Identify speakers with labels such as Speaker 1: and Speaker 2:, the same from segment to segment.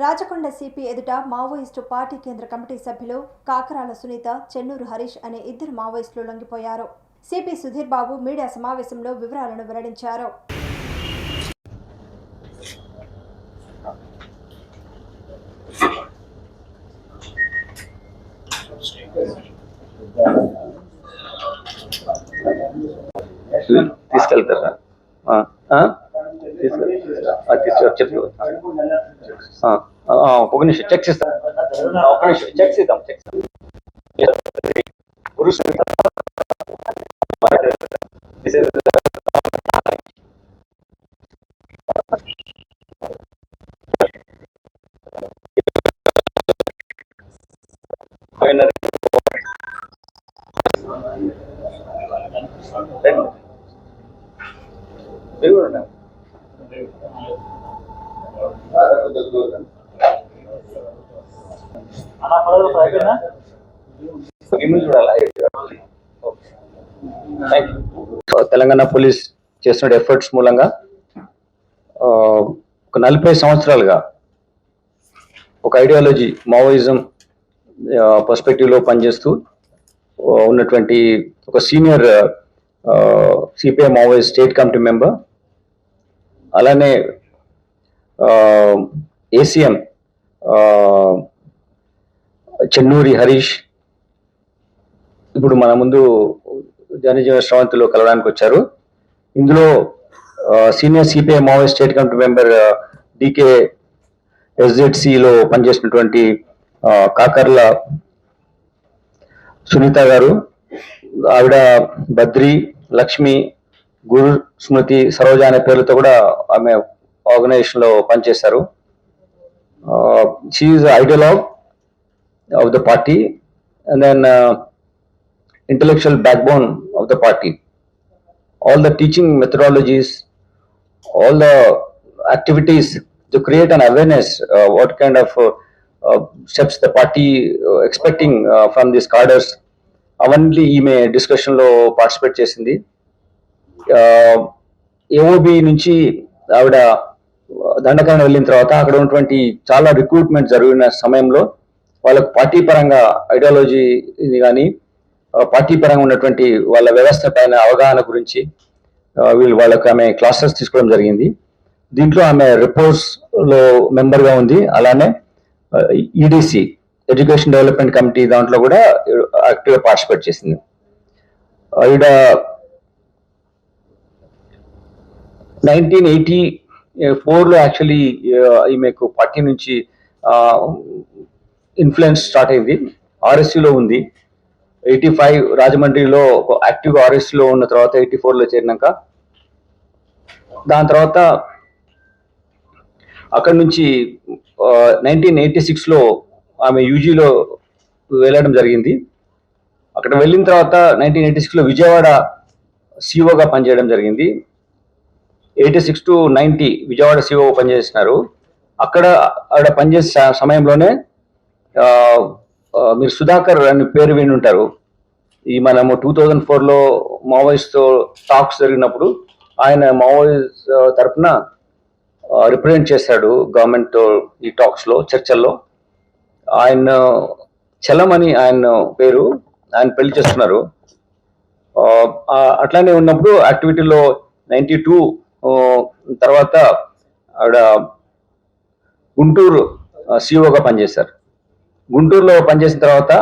Speaker 1: Rachakonda CP ఎదుట Maoist party కేంద్ర committee సభ్యులు కాకరాల సునీత చెన్నూరు హరీష్ అనే ఇద్దరు మావోయిస్టులు లొంగిపోయారు. సిపి సుధీర్ బాబు మీడియా సమావేశంలో వివరాలను వెల్లడించారు
Speaker 2: తీసుకెళ్తారా తీసుకెళ్ ఆ, తీసుకెళ్ చెప్పు ఆ, ఆ, ఒక నిమిషం చెక్ చేస్తా ఆ, ఒక నిమిషం చెక్ చేద్దాం చెక్ పురుష మీరు కూడా ఉన్నారు. Telangana police చేస్తున్న ఎఫర్ట్స్ మూలంగా ఒక నలభై సంవత్సరాలుగా ఒక ఐడియాలజీ మావోయిజం పర్స్పెక్టివ్లో పనిచేస్తూ ఉన్నటువంటి ఒక senior CPI Maoist state committee member అలానే ఏసీఎం చెన్నూరి హరీష్ ఇప్పుడు మన ముందు జనజీవన శ్రవంతిలో కలవడానికి వచ్చారు. ఇందులో senior CPI Maoist state committee member DK ఎస్జెడ్సిలో పనిచేసినటువంటి కాకర్ల సునీత గారు ఆవిడ బద్రి లక్ష్మి గురు స్మృతి సరోజ అనే పేర్లతో కూడా ఆమె ఆర్గనైజేషన్లో పనిచేశారు. She ideologue of the party and then intellectual backbone of the party all the teaching methodologies all the activities to create an awareness what kind of steps the party expecting from this cadres అవన్నీ ఈమె డిస్కషన్లో participate చేసింది. AOB నుంచి ఆవిడ దండకారణ వెళ్ళిన తర్వాత అక్కడ ఉన్నటువంటి చాలా రిక్రూట్మెంట్ జరిగిన సమయంలో వాళ్ళకు పార్టీ పరంగా ఐడియాలజీ కానీ పార్టీ పరంగా ఉన్నటువంటి వాళ్ళ వ్యవస్థ పైన అవగాహన గురించి వీళ్ళు వాళ్ళకు ఆమె క్లాసెస్ తీసుకోవడం జరిగింది. దీంట్లో ఆమె రిపోర్ట్స్లో మెంబర్గా ఉంది. అలానే ఈడీసీ ఎడ్యుకేషన్ డెవలప్మెంట్ కమిటీ దాంట్లో కూడా యాక్టివ్గా పార్టిసిపేట్ చేసింది. ఈడ నైన్టీన్ ఎయిటీ ఫోర్లో యాక్చువల్లీ ఈమెకు పార్టీ నుంచి ఇన్ఫ్లుయెన్స్ స్టార్ట్ అయింది. ఆర్ఎస్యులో ఉంది. ఎయిటీ ఫైవ్ రాజమండ్రిలో యాక్టివ్లో ఉన్న తర్వాత ఎయిటీ ఫోర్లో చేరినాక దాని తర్వాత అక్కడ నుంచి నైన్టీన్ ఎయిటీ సిక్స్లో ఆమె యూజీలో వెళ్ళడం జరిగింది. అక్కడ వెళ్ళిన తర్వాత నైన్టీన్ ఎయిటీ సిక్స్లో విజయవాడ సిఓగా పనిచేయడం జరిగింది. Eighty six to ninety Vijayawada CO పనిచేసినారు. అక్కడ ఆడ పనిచేసే సమయంలోనే మీరు సుధాకర్ అని పేరు విని ఉంటారు ఈ మనము టూ థౌజండ్ ఫోర్లో మావోయిస్ట్తో టాక్స్ జరిగినప్పుడు ఆయన మావోయిస్ట్ తరఫున రిప్రజెంట్ చేశాడు గవర్నమెంట్ ఈ టాక్స్లో చర్చల్లో. ఆయన చలం అని ఆయన పేరు ఆయన పెళ్ళి చేస్తున్నారు. అట్లానే ఉన్నప్పుడు యాక్టివిటీలో నైంటీ టూ తర్వాత ఆవిడ గుంటూరు సిఓగా పనిచేశారు. గుంటూరులో పనిచేసిన తర్వాత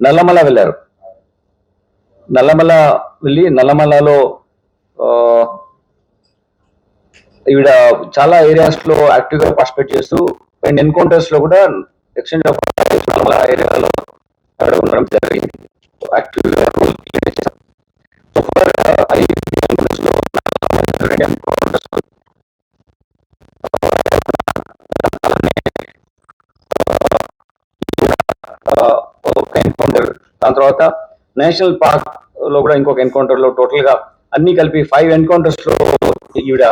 Speaker 2: నల్లమల వెళ్ళారు. నల్లమల వెళ్ళి నల్లమలలో ఈవిడ చాలా ఏరియాస్లో యాక్టివ్గా పార్టిసిపేట్ చేస్తూ అండ్ ఎన్కౌంటర్స్లో కూడా ఎక్స్చేంజ్ ఆఫ్ ఏరియాలో ఆవిడ ఉండడం జరిగింది. యాక్టివ్గా ఎన్కౌంటర్ దాని తర్వాత నేషనల్ పార్క్లో కూడా ఇంకొక ఎన్కౌంటర్లో టోటల్గా అన్ని కలిపి ఫైవ్ ఎన్కౌంటర్స్లో ఈవిడ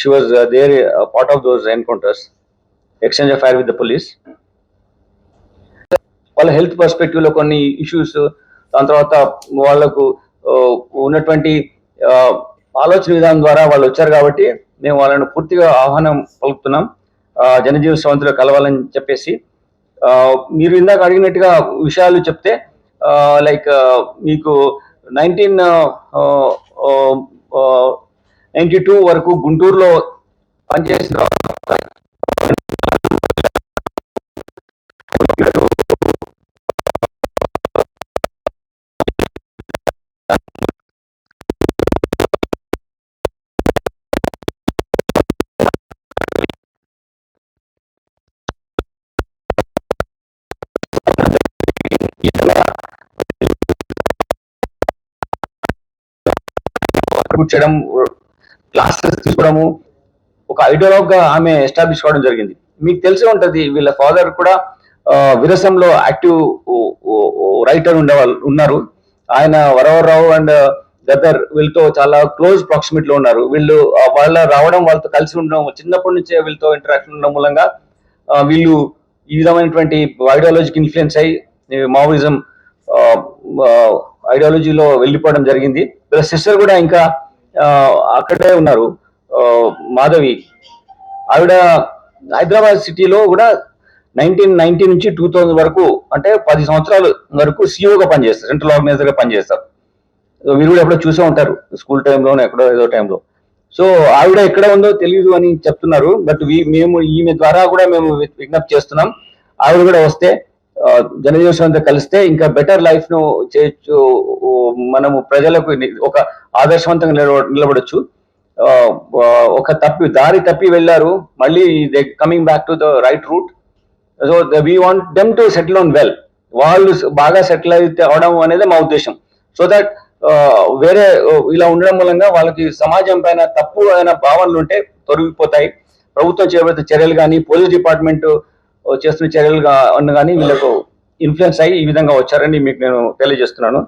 Speaker 2: she was there part of those encounters exchange of fire with the police వాళ్ళ హెల్త్ పర్స్పెక్టివ్లో కొన్ని ఇష్యూస్ దాని తర్వాత వాళ్ళకు uh, ఉన్నటువంటి ఆలోచన విధానం ద్వారా వాళ్ళు వచ్చారు కాబట్టి మేము వాళ్ళను పూర్తిగా ఆహ్వానం పలుకుతున్నాం. ఆ, జనజీవ కలవాలని చెప్పేసి మీరు ఇందాక అడిగినట్టుగా విషయాలు చెప్తే లైక్ మీకు నైన్టీన్ నైన్టీ టూ వరకు గుంటూరులో పనిచేసిన కూర్చోడం క్లాసెస్ తీసుకోవడము ఒక ఐడియాలజ్గా ఆమె ఎస్టాబ్లిష్ కావడం జరిగింది. మీకు తెలిసే ఉంటది వీళ్ళ ఫాదర్ కూడా విరసంలో యాక్టివ్ రైటర్ ఉండేవాళ్ళు ఉన్నారు. ఆయన వరవరరావు అండ్ గదర్ వీళ్ళతో చాలా క్లోజ్ ప్రాక్సిమిటీలో ఉన్నారు. వీళ్ళు వాళ్ళ రావడం వాళ్ళతో కలిసి ఉండడం చిన్నప్పటి నుంచే వీళ్ళతో ఇంటరాక్షన్ ఉండడం మూలంగా వీళ్ళు ఈ విధమైనటువంటి ఐడియాలజీకి ఇన్ఫ్లుయెన్స్ అయ్యి మావోయిజం ఐడియాలజీలో వెళ్ళిపోవడం జరిగింది. వీళ్ళ సిస్టర్ కూడా ఇంకా అక్కడే ఉన్నారు మాధవి. ఆవిడ హైదరాబాద్ సిటీలో కూడా నైన్టీన్ నైన్టీ నుంచి టూ థౌజండ్ వరకు అంటే పది సంవత్సరాల వరకు సిఇఓగా పనిచేస్తారు సెంట్రల్ ఆర్గనైజర్గా పనిచేస్తారు. మీరు కూడా ఎప్పుడో చూసే ఉంటారు స్కూల్ టైంలోనే ఎక్కడో ఏదో టైంలో. సో ఆవిడ ఎక్కడ ఉందో తెలియదు అని చెప్తున్నారు బట్ మేము ఈమె ద్వారా కూడా మేము విజ్ఞప్తి చేస్తున్నాం. ఆవిడ కూడా వస్తే ఆ, కలిస్తే ఇంకా బెటర్ లైఫ్ను చేయొచ్చు మనము ప్రజలకు ఒక ఆదర్శవంతంగా నిలబ- నిలబడొచ్చు. ఒక తప్పి దారి తప్పి వెళ్ళారు. మళ్ళీ they coming back to the right route. So we want them to settle on well. వాళ్ళు బాగా సెటిల్ అయితే అవడం అనేది మా ఉద్దేశం. సో దట్ వేరే ఇలా ఉండడం మూలంగా వాళ్ళకి సమాజం పైన తప్పు అయిన భావనలు ఉంటే తొలగిపోతాయి. ప్రభుత్వం చేపట్టే చర్యలు కానీ పోలీస్ డిపార్ట్మెంట్ చేస్తున్న చర్యలు కానీ వీళ్ళకు ఇన్ఫ్లుయెన్స్ అయ్యి ఈ విధంగా వచ్చారని మీకు నేను తెలియజేస్తున్నాను.